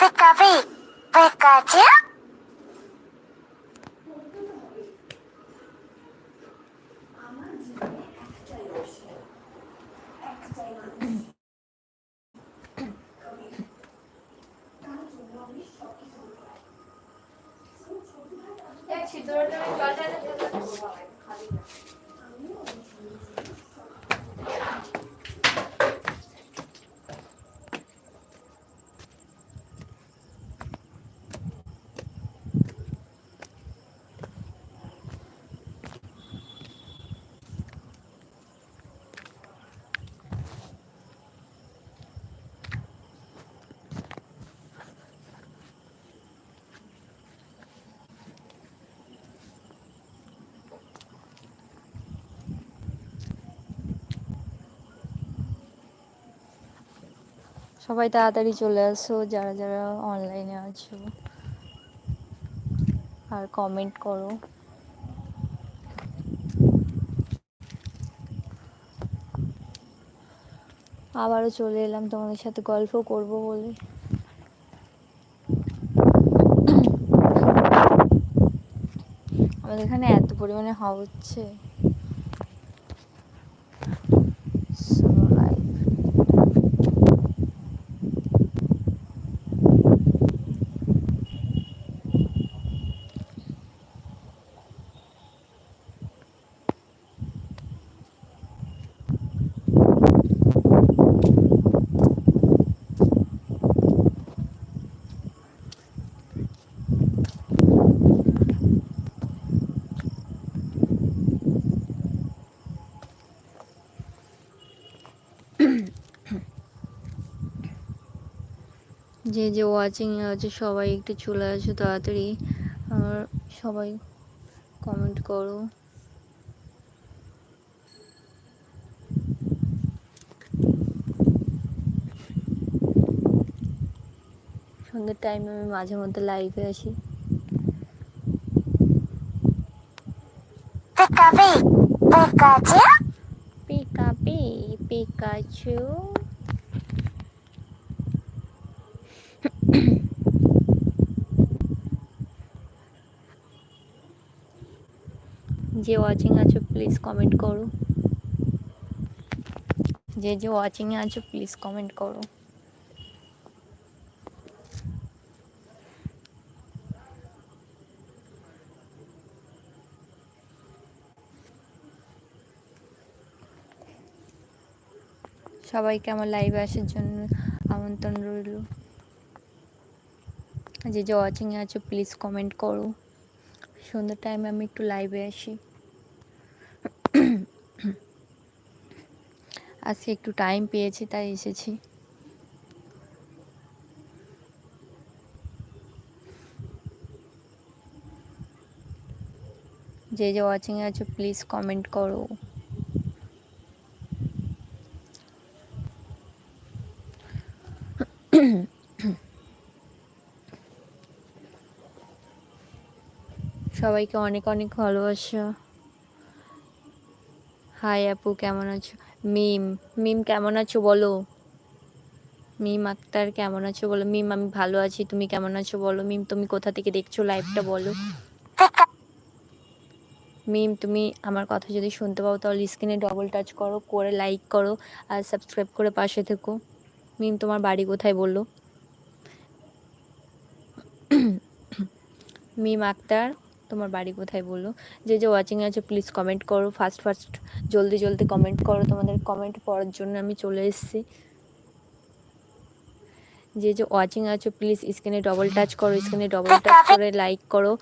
Recovery. Where got you? সবাই তাড়াতাড়ি চলে আসো, যারা যারা অনলাইনে আছো। আর কমেন্ট করো। আবারও চলে এলাম, তোমাদের সাথে গল্প করব বলে। আমাদের এখানে এত পরিমাণে হাওয়া হচ্ছে। যে যে ওয়াচিং আছে সবাই একটু চলে আসো তাড়াতাড়ি। আর সবাই কমেন্ট করো। সন্ধ্যের টাইমে আমি মাঝে মধ্যে লাইভে আসি। Pikapi, Pikachu. পিকাপি যে ওয়াচিং আছো প্লিজ কমেন্ট করো। যে যে ওয়াচিং এ আছো প্লিজ কমেন্ট করো। সবাইকে আমার লাইভে আসার জন্য আমন্ত্রণ রইল। যে যে ওয়াচিংয়ে আছো প্লিজ কমেন্ট করো। সন্ধ্যার টাইমে আমি একটু লাইভে আসি। আজকে একটু টাইম পেয়েছি, তাই এসেছি। যে যে ওয়াচিংয়ে আছো প্লিজ কমেন্ট করো। সবাইকে অনেক অনেক ভালোবাসা। হাই আপু, কেমন আছো? মিম মিম কেমন আছো বলো? মিম আক্তার কেমন আছো বলো? মিম, আমি ভালো আছি, তুমি কেমন আছো বলো? মিম, তুমি কোথা থেকে দেখছ লাইভটা বলো? মিম, তুমি আমার কথা যদি শুনতে পাও তাহলে স্ক্রিনে ডবল টাচ করো, করে লাইক করো আর সাবস্ক্রাইব করে পাশে থেকো। মিম, তোমার বাড়ি কোথায় বলল মিম আক্তার তোমার বাড়ি কোথায় বলল যে যে ওয়াচিং আছে প্লিজ কমেন্ট করো। ফার্স্ট ফার্স্ট জলদি জলদি কমেন্ট করো। তোমাদের কমেন্ট পড়ার জন্য আমি চলে এসেছি। যে যে ওয়াচিং আছো প্লিজ স্ক্রিনে ডবল টাচ করো স্ক্রিনে ডবল টাচ করে লাইক করো।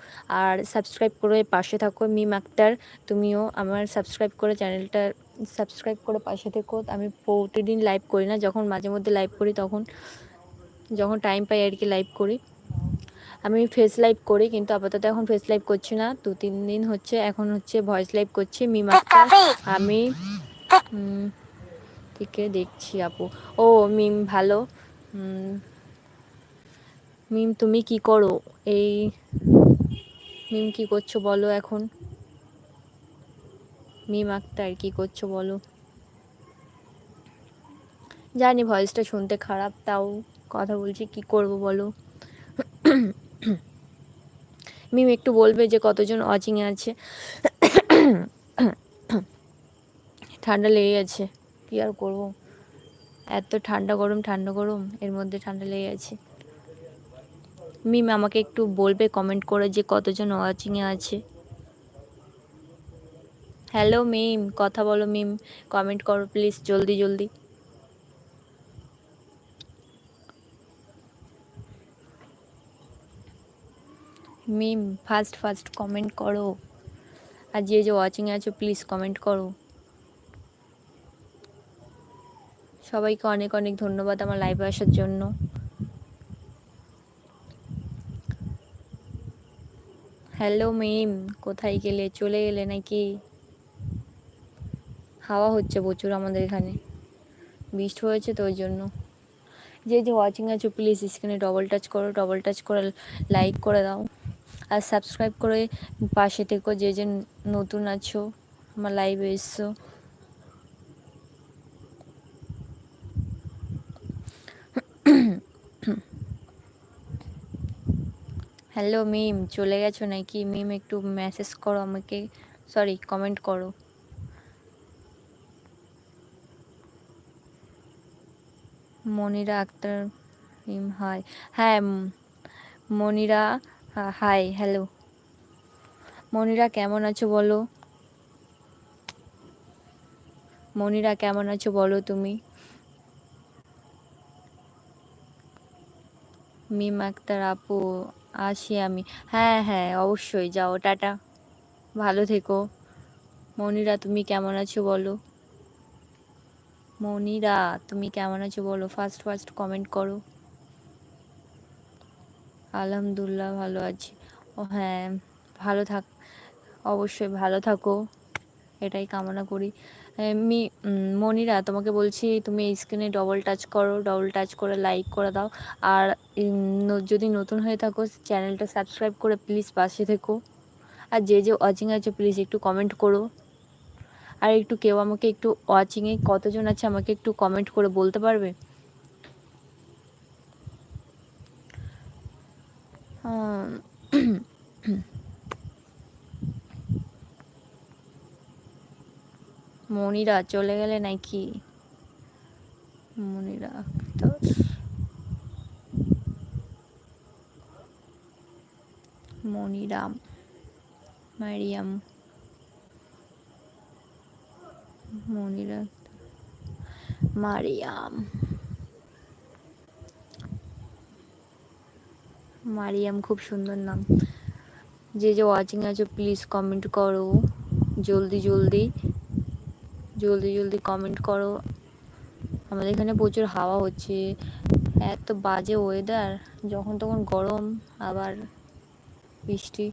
আর সাবস্ক্রাইব করে পাশে থাকো মিম আক্তার তুমিও আমার সাবস্ক্রাইব করে চ্যানেলটা সাবস্ক্রাইব করে পাশে থেকো। আমি প্রতিদিন লাইভ করি না। যখন মাঝে মধ্যে লাইভ করি, তখন, যখন টাইম পাই আর কি লাইভ করি। আমি ফেস লাইভ করি কিন্তু আপাতত এখন ফেস লাইভ করছি না। দু তিন দিন হচ্ছে এখন হচ্ছে ভয়েস লাইভ করছি মিম আমি থেকে দেখছি আপু। ও মিম ভালো। মিম তুমি কি করো? এই মিম কি করছ বলো এখন? মিম আক্তার কি করছ বলো? জানি ভয়েসটা শুনতে খারাপ তাও কথা বলছি কি করব বলো? মিম একটু বলবে যে কতজন ওয়াচিংয়ে আছে? ঠান্ডা লেগে আছে। কী আর করব? এত ঠান্ডা গরম ঠান্ডা গরম, এর মধ্যে ঠান্ডা লেগে আছে। মিম আমাকে একটু বলবে কমেন্ট করে যে কতজন ওয়াচিংয়ে আছে। হ্যালো মিম, কথা বলো মিম কমেন্ট করো প্লিজ জলদি জলদি। মিম ফার্স্ট ফার্স্ট কমেন্ট করো। আর যে যে ওয়াচিংয়ে আছো প্লিজ কমেন্ট করো। সবাইকে অনেক অনেক ধন্যবাদ আমার লাইভে আসার জন্য। হ্যালো মিম কোথায় গেলে? চলে গেলে নাকি? হাওয়া হচ্ছে প্রচুর আমাদের এখানে। বৃষ্টি হয়েছে তো ওই জন্য। যে যে ওয়াচিং আছো প্লিজ স্ক্রিনে ডবল টাচ করো ডবল টাচ করে লাইক করে দাও। আর সাবস্ক্রাইব করে পাশে থেকো, যে যে নতুন আছো, আমার লাইভে এসছো। হ্যালো মিম চলে গেছো নাকি? মিম একটু মেসেজ করো আমাকে। সরি কমেন্ট করো। মনিরা আক্তার মিম হাই হ্যাঁ মনিরা হাই হ্যালো মনিরা, কেমন আছো বলো? মনিরা, কেমন আছো বলো তুমি? মিম আক্তার আপু, আসি আমি। হ্যাঁ হ্যাঁ অবশ্যই, যাও, টাটা। ভালো থেকো। মনিরা, তুমি কেমন আছো বলো? মনিরা, তুমি কেমন আছো বলো? ফার্স্ট ফার্স্ট কমেন্ট করো। আলহামদুলিল্লাহ ভালো আছি। ও হ্যাঁ ভালো থাক, অবশ্যই ভালো থাকো। এটাই কামনা করি। মি মনিরা, তোমাকে বলছি তুমি স্ক্রিনে ডবল টাচ করো ডবল টাচ করে লাইক করে দাও। আর যদি নতুন হয়ে থাকো, চ্যানেলটা সাবস্ক্রাইব করে প্লিজ পাশে থেকো। আর যে যে ওয়াচিং আছে প্লিজ একটু কমেন্ট করো। আর একটু কেউ আমাকে একটু ওয়াচিংয়ে কতজন আছে, আমাকে একটু কমেন্ট করে বলতে পারবে? মনিরা চলে গেলে নাকি? মনিরা মনিরাম মারিয়াম মনিরা মারিয়াম। মারিয়াম, খুব সুন্দর নাম। যে যে ওয়াচিং আছে প্লিজ কমেন্ট করো। জলদি জলদি। জলদি জলদি কমেন্ট করো। আমাদের এখানে প্রচুর হাওয়া হচ্ছে। এত বাজে ওয়েদার যখন তখন গরম, আবার বৃষ্টি।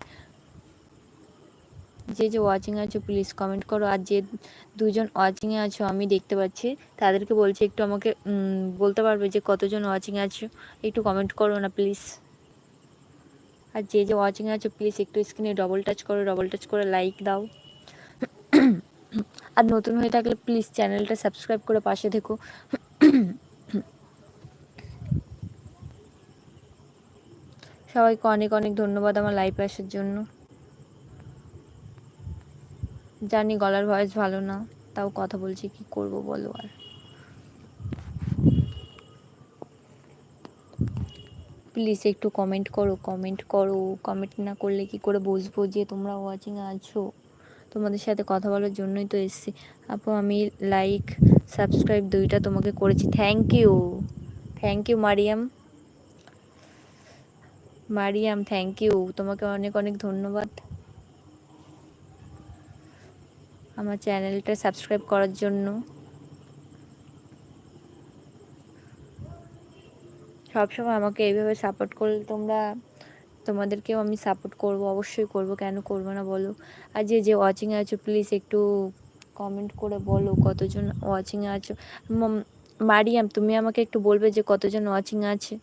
যে যে ওয়াচিং আছো প্লিজ কমেন্ট করো। আর যে দুজন ওয়াচিংয়ে আছো, আমি দেখতে পাচ্ছি, তাদেরকে বলছি, একটু আমাকে বলতে পারবে যে কতজন ওয়াচিংয়ে আছো? একটু কমেন্ট করো না প্লিজ আর যে যে ওয়াচিংয়ে আছো প্লিজ একটু স্ক্রিনে ডবল টাচ করো ডবল টাচ করে লাইক দাও। আর নতুন হয়ে থাকলে প্লিজ চ্যানেলটা সাবস্ক্রাইব করে পাশে থেকো। সবাইকে অনেক অনেক ধন্যবাদ আমার লাইভ আসার জন্য। জানি গলার ভয়েস ভালো না, তাও কথা বলছি, কি করব বলো আর। প্লিজ একটু কমেন্ট করো কমেন্ট করো। কমেন্ট না করলে কি করে বুঝব যে তোমরা ওয়াচিং আছো? তোমাদের সাথে কথা বলার জন্যই তো এসছি। আপু, আমি লাইক সাবস্ক্রাইব দুইটা তোমাকে করেছি। Thank you thank you Mariyam. Mariyam thank you তোমাকে অনেক অনেক ধন্যবাদ। আমার চ্যানেলটা সাবস্ক্রাইব করার জন্য। সবসময় আমাকে এইভাবে সাপোর্ট করলে তোমরা, তোমাদেরকেও আমি সাপোর্ট করব, অবশ্যই করব, কেন করব না বলো? আর যে যে ওয়াচিংয়ে আছো প্লিজ একটু কমেন্ট করে বলো কতজন ওয়াচিংয়ে আছো। মারিয়াম, তুমি আমাকে একটু বলবে যে কতজন ওয়াচিং আছে?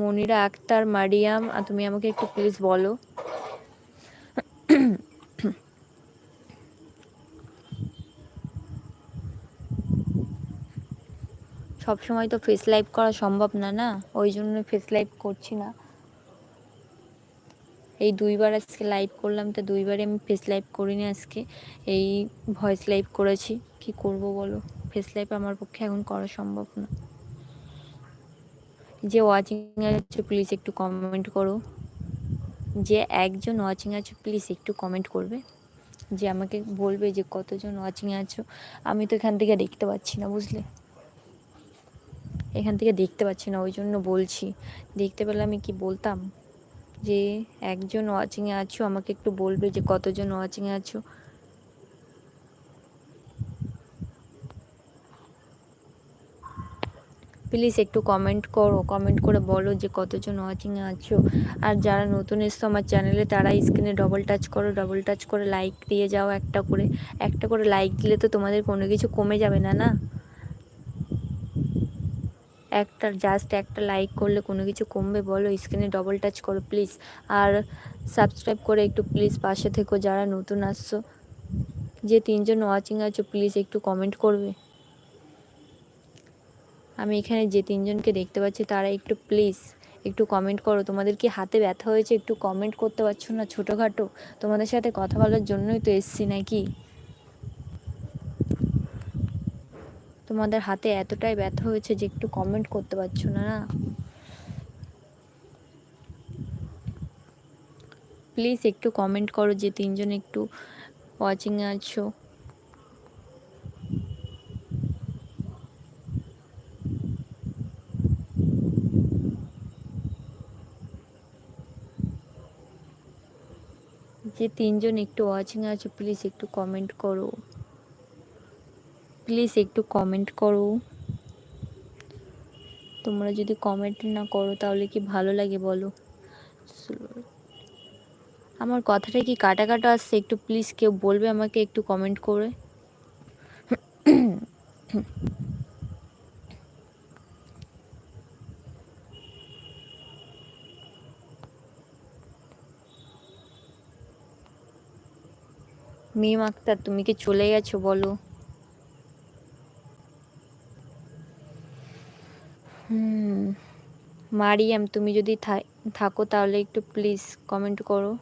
মনিরা আক্তার, মারিয়াম, আর তুমি আমাকে একটু প্লিজ বলো। সব সময় তো ফেস লাইভ করা সম্ভব না না? ওই জন্য ফেস লাইভ করছি না। এই দুইবার আজকে লাইভ করলাম, তো দুইবারে আমি ফেস লাইভ করিনি আজকে। এই ভয়েস লাইভ করেছি। কি করব বলো? ফেস লাইভ আমার পক্ষে এখন করা সম্ভব না। যে ওয়াচিং আছে প্লিজ একটু কমেন্ট করো। যে একজন ওয়াচিং আছো প্লিজ একটু কমেন্ট করবে। যে আমাকে বলবে যে, কতজন ওয়াচিং আছো? আমি তো এখান থেকে দেখতে পাচ্ছি না, বুঝলে? এখান থেকে দেখতে পাচ্ছি না ওই জন্য বলছি। দেখতে পেলে আমি কি বলতাম? যে একজন ওয়াচিংয়ে আছো, আমাকে একটু বলবে যে কতজন ওয়াচিংয়ে আছো। প্লিজ একটু কমেন্ট করো কমেন্ট করে বলো যে কতজন ওয়াচিংয়ে আছো। আর যারা নতুন এসছো আমার চ্যানেলে তারা স্ক্রিনে ডবল টাচ করো ডবল টাচ করে লাইক দিয়ে যাও একটা করে। একটা করে লাইক দিলে তো তোমাদের কোনো কিছু কমে যাবে না না? একটা জাস্ট একটা লাইক করলে কোনো কিছু কমবে, বলো স্ক্রিনে ডবল টাচ করো প্লিজ আর সাবস্ক্রাইব করে একটু প্লিজ পাশে থেকো যারা নতুন আসছো। যে তিনজন ওয়াচিং আছো প্লিজ একটু কমেন্ট করবে। আমি এখানে যে তিনজনকে দেখতে পাচ্ছি, তারা একটু প্লিজ একটু কমেন্ট করো। তোমাদের কি হাতে ব্যথা হয়েছে? একটু কমেন্ট করতে পারছ না? ছোটোখাটো? তোমাদের সাথে কথা বলার জন্যই তো এসছি নাকি? তোমাদের হাতে এতটাই ব্যথা হয়েছে যে একটু কমেন্ট করতে পারছ না না? প্লিজ একটু কমেন্ট করো যে তিনজন একটু ওয়াচিংয়ে আছো। যে তিনজন একটু ওয়াচিংয়ে আছো প্লিজ একটু কমেন্ট করো। প্লিজ একটু কমেন্ট করো। তোমরা যদি কমেন্ট না করো, তাহলে কি ভালো লাগে বলো? আমার কথাটা কি কাটা কাটা আসছে? একটু প্লিজ কেউ বলবে আমাকে একটু কমেন্ট করে। মিম আক্তার, তুমি কি চলে গেছো বলো? হুম। মারিয়াম, তুমি যদি থাকো তাহলে একটু প্লিজ কমেন্ট করো।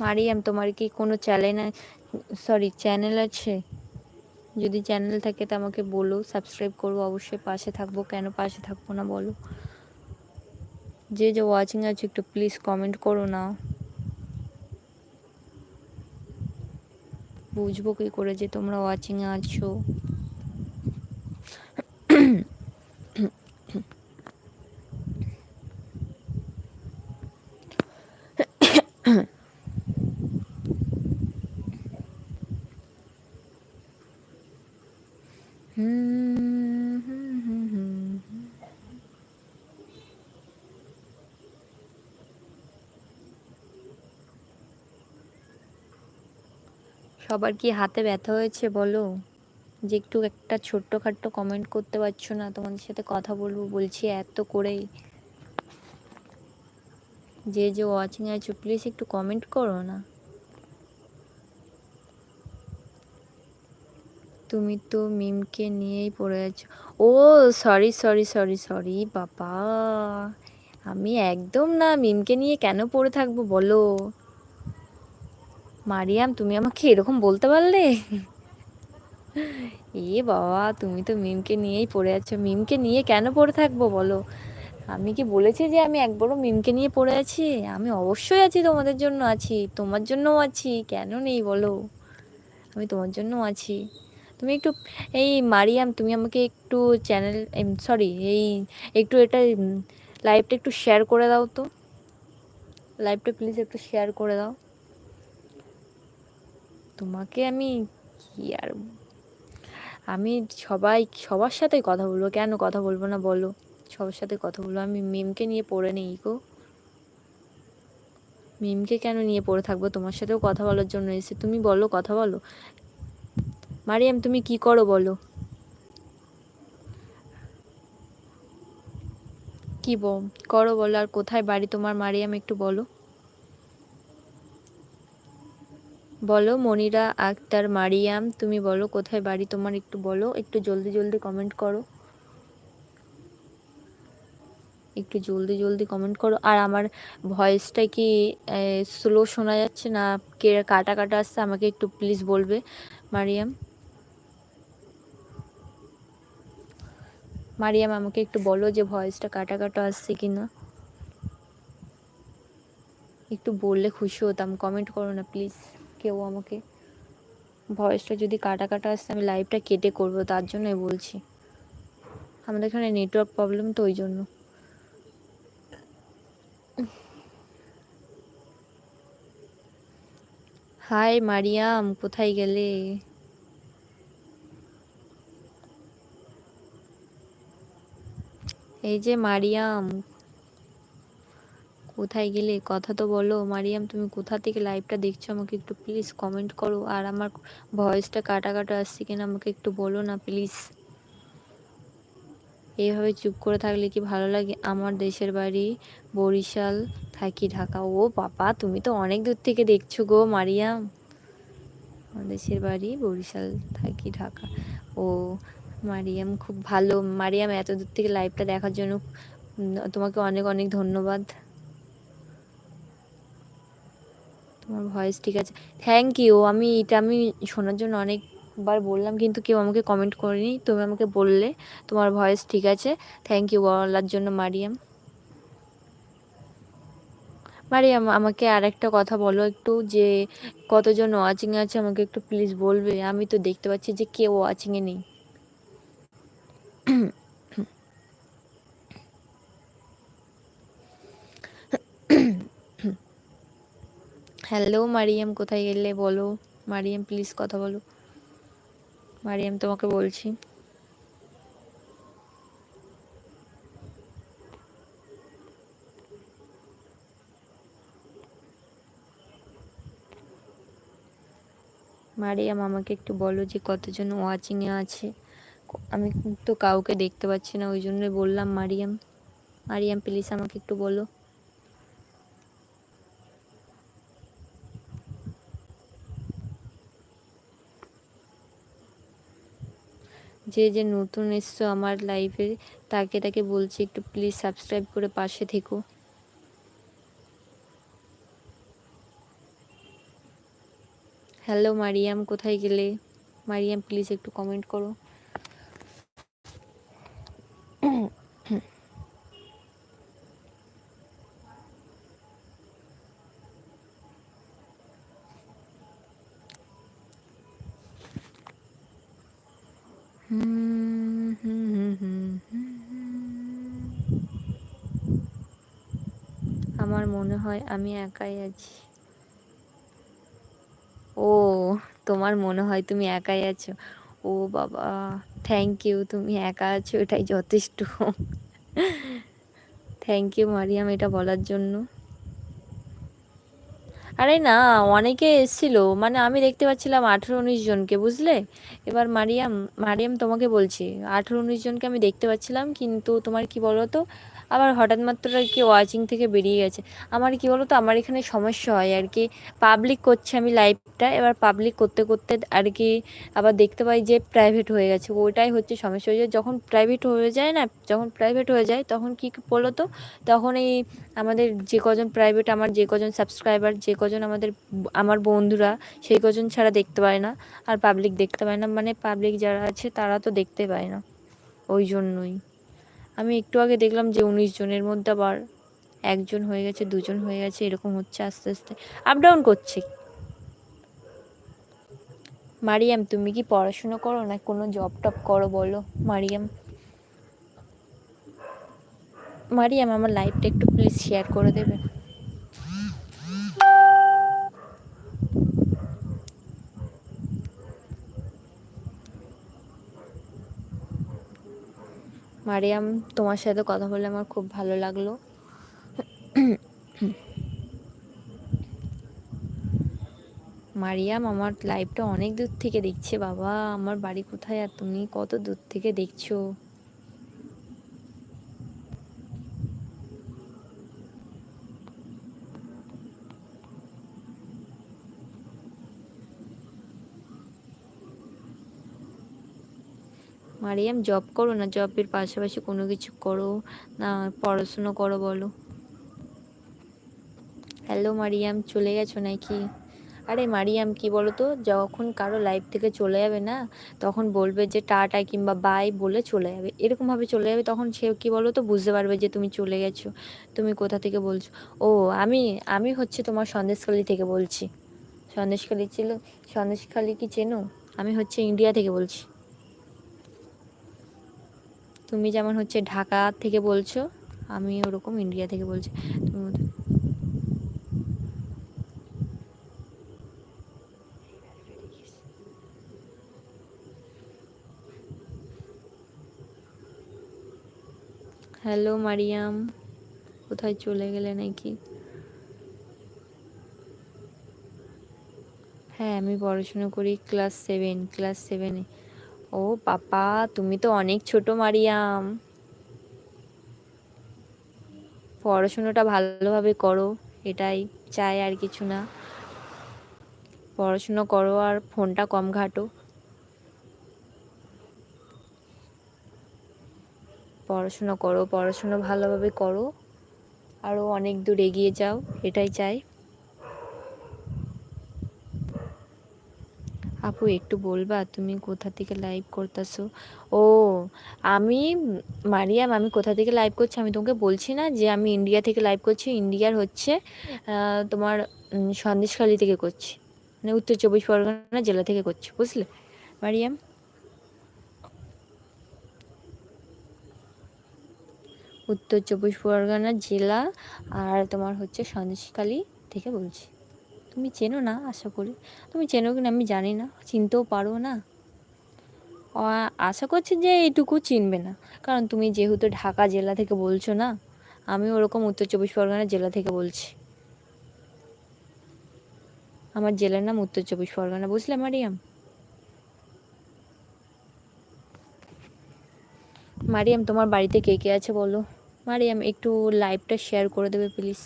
মারিয়াম, তোমার কি কোনো চ্যানেল সরি চ্যানেল আছে? যদি চ্যানেল থাকে তো আমাকে বলো সাবস্ক্রাইব করব, অবশ্যই পাশে থাকব। কেন পাশে থাকব না বলো? যে যে ওয়াচিং আছে একটু প্লিজ কমেন্ট করো না। বুঝব কী করে যে তোমরা ওয়াচিংয়ে আছো? সবার কি হাতে ব্যথা হয়েছে বলো? যে একটু একটা ছোট্ট ছোট্টখাট্ট কমেন্ট করতে পারছ না, তোমাদের সাথে কথা বলব বলছি এত করেই। যে যে ওয়াচিং আছো প্লিজ একটু কমেন্ট করো না। তুমি তো মিমকে নিয়েই পড়ে আছো। ও সরি সরি সরি সরি বাবা। আমি একদম না মিমকে নিয়ে কেন পড়ে থাকব বলো? মারিয়াম, তুমি আমাকে এরকম বলতে পারলে? এ বাবা, তুমি তো মিমকে নিয়েই পড়ে আছো। মিমকে নিয়ে কেন পড়ে থাকব বলো? আমি কি বলেছি যে আমি একবারও মিমকে নিয়ে পড়ে আছি? আমি অবশ্যই আছি, তোমাদের জন্য আছি। তোমার জন্যও আছি। কেন নেই বলো? আমি তোমার জন্য আছি। তুমি একটু, এই মারিয়াম, তুমি আমাকে একটু চ্যানেল সরি, এই একটু এটা লাইভটা একটু শেয়ার করে দাও তো। লাইভটা প্লিজ একটু শেয়ার করে দাও। তোমাকে আমি কি আর আমি সবাই, সবার সাথে কথা বলব। কেন কথা বলব না বলো? সবার সাথে কথা বলব। আমি মিমকে নিয়ে পড়ে নেই গো। মিমকে কেন নিয়ে পড়ে থাকব? তোমার সাথেও কথা বলার জন্য এসে তুমি বলো, কথা বলো। মারিয়াম, তুমি কি করো বলো? কি করো বলো। আর কোথায় বাড়ি তোমার মারিয়াম একটু বলো। বলো, মনিরা, আক্তার, মারিয়াম, তুমি বলো, কোথায় বাড়ি তোমার একটু বলো, একটু জলদি জলদি কমেন্ট করো। একটু জলদি জলদি কমেন্ট করো। আর আমার ভয়েসটা কি স্লো শোনা যাচ্ছে না কে কাটা কাটা আসছে, আমাকে একটু প্লিজ বলবে, মারিয়াম? মারিয়াম, আমাকে একটু বলো যে ভয়েসটা কাটা কাটা আসছে কি না একটু বললে খুশি হতাম কমেন্ট করো না প্লিজ কেউ আমাকে ভয়েসটা যদি কাটা কাটা আসছে আমি লাইভটা কেটে করব, তার জন্যই বলছি। আমাদের এখানে নেটওয়ার্ক প্রবলেম তো ওই জন্য। হাই মারিয়াম, কোথায় গেলে? এই যে মারিয়াম কোথায় গেলে? কথা তো বলো। মারিয়াম, তুমি কোথা থেকে লাইভটা দেখছ? আমাকে একটু প্লিজ কমেন্ট করো। আর আমার ভয়েসটা কাটা কাটা আসছে কিনা আমাকে একটু বলো না প্লিজ এইভাবে চুপ করে থাকলে কি ভালো লাগে? আমার দেশের বাড়ি বরিশাল, থাকি ঢাকা। ও বাবা, তুমি তো অনেক দূর থেকে দেখছ গো মারিয়াম। আমার দেশের বাড়ি বরিশাল, থাকি ঢাকা। ও মারিয়াম খুব ভালো। মারিয়াম, এত দূর থেকে লাইভটা দেখার জন্য তোমাকে অনেক অনেক ধন্যবাদ। তোমার ভয়েস ঠিক আছে। থ্যাংক ইউ আমি এটা আমি শোনার জন্য অনেকবার বললাম, কিন্তু কেউ আমাকে কমেন্ট করেনি, তুমি আমাকে বললে, তোমার ভয়েস ঠিক আছে। থ্যাংক ইউ বলার জন্য মারিয়াম। মারিয়াম, আমাকে আর একটা কথা বলো একটু, যে কতজন ওয়াচিংয়ে আছে আমাকে একটু প্লিজ বলবে? আমি তো দেখতে পাচ্ছি যে কেউ ওয়াচিংয়ে নেই। হ্যালো মারিয়াম কোথায় গেলে বলো? মারিয়াম প্লিজ কথা বলো। মারিয়াম তোমাকে বলছি। মারিয়াম আমাকে একটু বলো যে কতজন ওয়াচিংয়ে আছে। আমি তো কাউকে দেখতে পাচ্ছি না, ওই জন্যই বললাম মারিয়াম মারিয়াম প্লিজ আমাকে একটু বলো। যে যে নতুন এসছো আমার লাইফে তাকে তাকে বলছি একটু প্লিজ সাবস্ক্রাইব করে পাশে থেকো। হ্যালো মারিয়াম, কোথায় গেলে? মারিয়াম প্লিজ একটু কমেন্ট করো। আমার মনে হয় আমি একাই আছি। ও, তোমার মনে হয় তুমি একাই আছো? ও বাবা থ্যাংক ইউ তুমি একা আছো, এটাই যথেষ্ট। থ্যাংক ইউ মারিয়াম, এটা বলার জন্য। আরে না, অনেকে এসেছিল। মানে আমি দেখতে পাচ্ছিলাম আঠেরো উনিশ জনকে, বুঝলে? এবার মারিয়াম মারিয়াম তোমাকে বলছি, আঠেরো উনিশ জনকে আমি দেখতে পাচ্ছিলাম, কিন্তু তোমার কি বলো তো আবার হঠাৎ মাত্র আর কি ওয়াচিং থেকে বেরিয়ে গেছে। আমার কি বলো তো আমার এখানে সমস্যা হয় আর কি। পাবলিক করছে আমি লাইভটা এবার পাবলিক করতে করতে আর কি আবার দেখতে পাই যে প্রাইভেট হয়ে গেছে। ওইটাই হচ্ছে সমস্যা। হয়ে যায় যখন প্রাইভেট হয়ে যায় না, যখন প্রাইভেট হয়ে যায়, তখন কি বলো তো তখন এই আমাদের যে কজন প্রাইভেট আমার যে কজন সাবস্ক্রাইবার যে কজন আমাদের, আমার বন্ধুরা, সেই কজন ছাড়া দেখতে পায় না। আর পাবলিক দেখতে পায় না। মানে পাবলিক যারা আছে তারা তো দেখতে পায় না। ওই জন্যই। আমি একটু আগে দেখলাম যে উনিশ জনের মধ্যে আবার একজন হয়ে গেছে, দুজন হয়ে গেছে, এরকম হচ্ছে আস্তে আস্তে। আপ ডাউন করছে। মারিয়াম, তুমি কি পড়াশুনো করো না কোনো জব টপ করো বলো, মারিয়াম? মারিয়াম, আমার লাইফটা একটু প্লিজ শেয়ার করে দেবে। মারিয়াম, তোমার সাথে কথা বলে আমার খুব ভালো লাগল। মারিয়াম, আমার লাইফটা অনেক দূর থেকে দেখছে, বাবা। আমার বাড়ি কোথায় আর তুমি কত দূর থেকে দেখছ? মারিয়াম জব করো না জবের পাশাপাশি কোনো কিছু করো না, পড়াশুনো করো বলো। হ্যালো মারিয়াম, চলে গেছো নাকি? আরে মারিয়াম, কি বলো তো যখন কারও লাইফ থেকে চলে যাবে না, তখন বলবে যে টাটা কিংবা বাই বলে চলে যাবে। এরকমভাবে চলে যাবে, তখন সে কি বলো তো বুঝতে পারবে যে তুমি চলে গেছো। তুমি কোথা থেকে বলছো? ও, আমি আমি হচ্ছে তোমার সন্দেশখালি থেকে বলছি। সন্দেশখালি ছিল, সন্দেশখালি কি চেনো? আমি হচ্ছে ইন্ডিয়া থেকে বলছি। তুমি যেমন হচ্ছে ঢাকা থেকে বলছো, আমি ওরকম ইন্ডিয়া থেকে বলছি। তুমি হ্যালো মারিয়াম কোথায় চলে গেলে নাকি? হ্যাঁ আমি পড়াশুনো করি ক্লাস সেভেন ক্লাস সেভেনে ও পাপা, তুমি তো অনেক ছোট, মারিয়াম। পড়াশুনোটা ভালোভাবে করো, এটাই চাই আর কিছু না। পড়াশুনো করো আর ফোনটা কম ঘাটো। পড়াশুনো করো, পড়াশুনো ভালোভাবে করো আরও অনেক দূর এগিয়ে যাও, এটাই চাই। আপু, একটু বলবা, তুমি কোথা থেকে লাইভ করতেছো? ও, আমি মারিয়াম, আমি কোথা থেকে লাইভ করছি? আমি তোমাকে বলছি না যে আমি ইন্ডিয়া থেকে লাইভ করছি। ইন্ডিয়ার হচ্ছে তোমার সন্দেশখালি থেকে করছি। মানে উত্তর চব্বিশ পরগনা জেলা থেকে করছি, বুঝলে? মারিয়াম? উত্তর চব্বিশ পরগনা জেলা, আর তোমার হচ্ছে সন্দেশখালি থেকে বলছি। তুমি চেনো না, আশা করি। তুমি চেনো কিনা আমি জানি না, চিনতেও পারো না। আশা করছি যে এইটুকু চিনবে না। কারণ তুমি যেহেতু ঢাকা জেলা থেকে বলছো না, আমি ওরকম উত্তর চব্বিশ পরগনা জেলা থেকে বলছি। আমার জেলার নাম উত্তর চব্বিশ পরগনা, বুঝলে মারিয়াম? মারিয়াম, তোমার বাড়িতে কে কে আছে বলো? মারিয়াম, একটু লাইভটা শেয়ার করে দেবে প্লিজ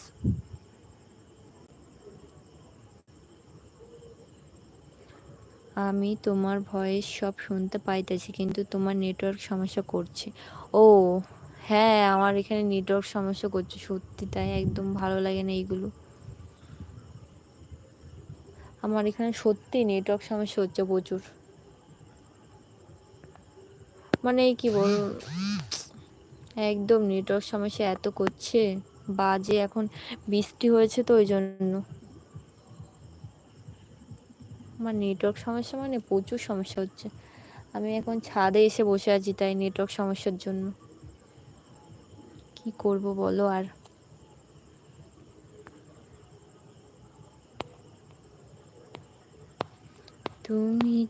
আমি তোমার ভয়েস সব শুনতে পাইতেছি, কিন্তু তোমার নেটওয়ার্ক সমস্যা করছে। ও হ্যাঁ আমার এখানে নেটওয়ার্ক সমস্যা করছে, সত্যি তাই একদম ভালো লাগে না এইগুলো। আমার এখানে সত্যি নেটওয়ার্ক সমস্যা হচ্ছে প্রচুর। মানে কি বল একদম নেটওয়ার্ক সমস্যা এত করছে, বাজে এখন, বৃষ্টি হয়েছে তো ওই জন্য। আমার নেটওয়ার্ক সমস্যা মানে প্রচুর সমস্যা হচ্ছে। আমি এখন ছাদে এসে বসে আছি তাই নেটওয়ার্ক সমস্যার জন্য। কি করব বলো আর? তুমি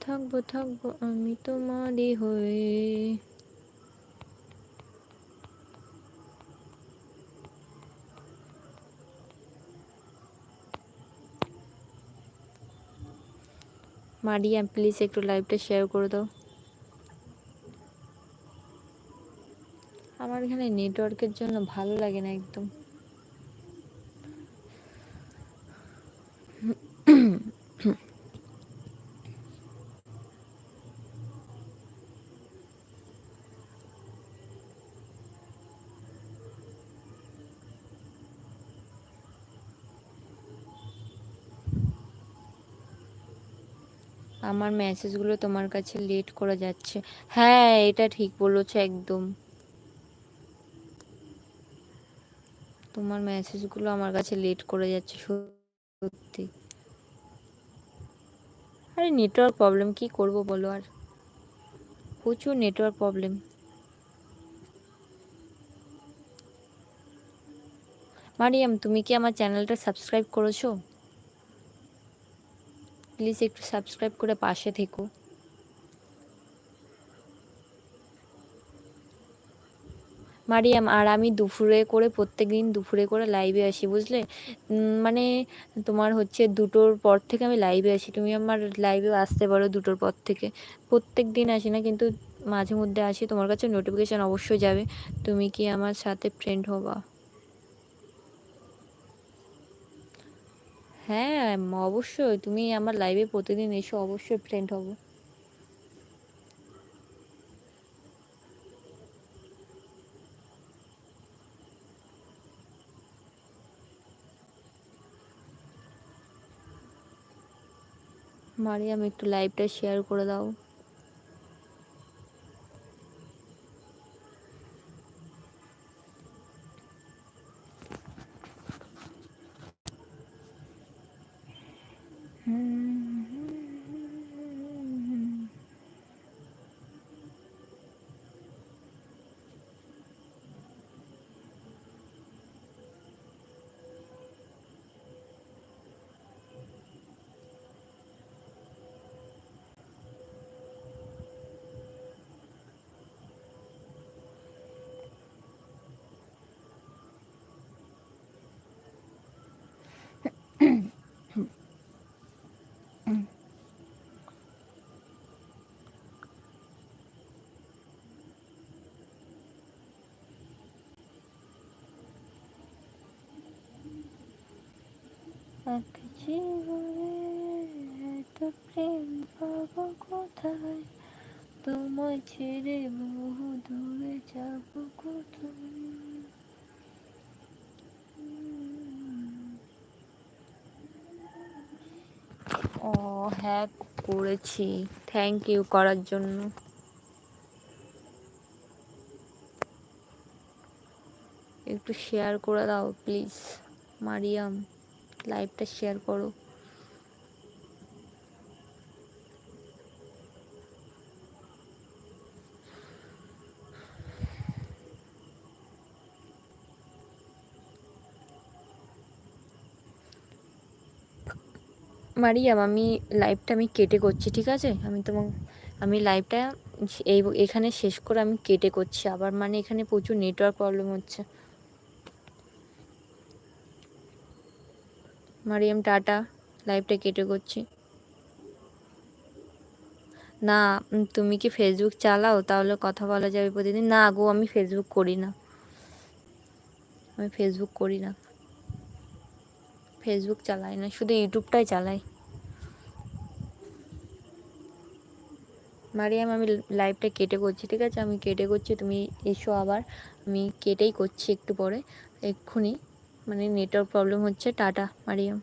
থাকব থাকব আমি তোমারই হয়ে। মারিয়াম প্লিজ একটু লাইভটা শেয়ার করে দাও। আমার এখানে নেটওয়ার্কের জন্য ভালো লাগে না একদম। আমার মেসেজগুলো তোমার কাছে লেট করে যাচ্ছে। হ্যাঁ এটা ঠিক বলেছ একদম। তোমার মেসেজগুলো আমার কাছে লেট করে যাচ্ছে, সত্যি। আরে নেটওয়ার্ক প্রবলেম কি করব বলো আর? প্রচুর নেটওয়ার্ক প্রবলেম মারিয়াম, তুমি কি আমার চ্যানেলটা সাবস্ক্রাইব করেছ? প্লিজ একটু সাবস্ক্রাইব করে পাশে থেকো। মারিয়াম, আর আমি দুপুরে করে প্রত্যেক দিন দুপুরে করে লাইভে আসি, বুঝলে? মানে তোমার হচ্ছে দুটোর পর থেকে আমি লাইভে আসি। তুমি আমার লাইভে আসতে পারো দুটোর পর থেকে। প্রত্যেক দিন আসি না, কিন্তু মাঝে মধ্যে আসি। তোমার কাছে নোটিফিকেশান অবশ্যই যাবে। তুমি কি আমার সাথে ফ্রেন্ড হবা? হ্যাঁ অবশ্যই। তুমি আমার লাইভে প্রতিদিন এসো, অবশ্যই ফ্রেন্ড হব। মারিয়াম, একটু লাইভটা শেয়ার করে দাও। এক জীবনে এত প্রেম পাবো কোথায় তোমায় ছেড়ে বহু দূরে যাব কোথায় ও হ্যাঁ করেছি। থ্যাংক ইউ করার জন্য। একটু শেয়ার করে দাও প্লিজ মারিয়াম। লাইভটা শেয়ার করো। মারিয়াম, আমি লাইভটা আমি কেটে করছি, ঠিক আছে? আমি তোমার, আমি লাইভটা এই, এখানে শেষ করে আমি কেটে করছি। আবার মানে এখানে প্রচুর নেটওয়ার্ক প্রবলেম হচ্ছে। মারিয়াম, টাটা। লাইভটা কেটে করছি। না তুমি কি ফেসবুক চালাও? তাহলে কথা বলা যাবে প্রতিদিন। না গো, আমি ফেসবুক করি না। আমি ফেসবুক করি না। ফেসবুক চালাই না, শুধু ইউটিউবটাই চালাই। মারিয়াম, আমি লাইভটা কেটে করছি, ঠিক আছে? আমি কেটে করছি, তুমি এসো আবার। আমি কেটেই করছি একটু পরে, এক্ষুনি। মানে নেটওয়ার্ক প্রবলেম হচ্ছে টাটা মারিয়াম।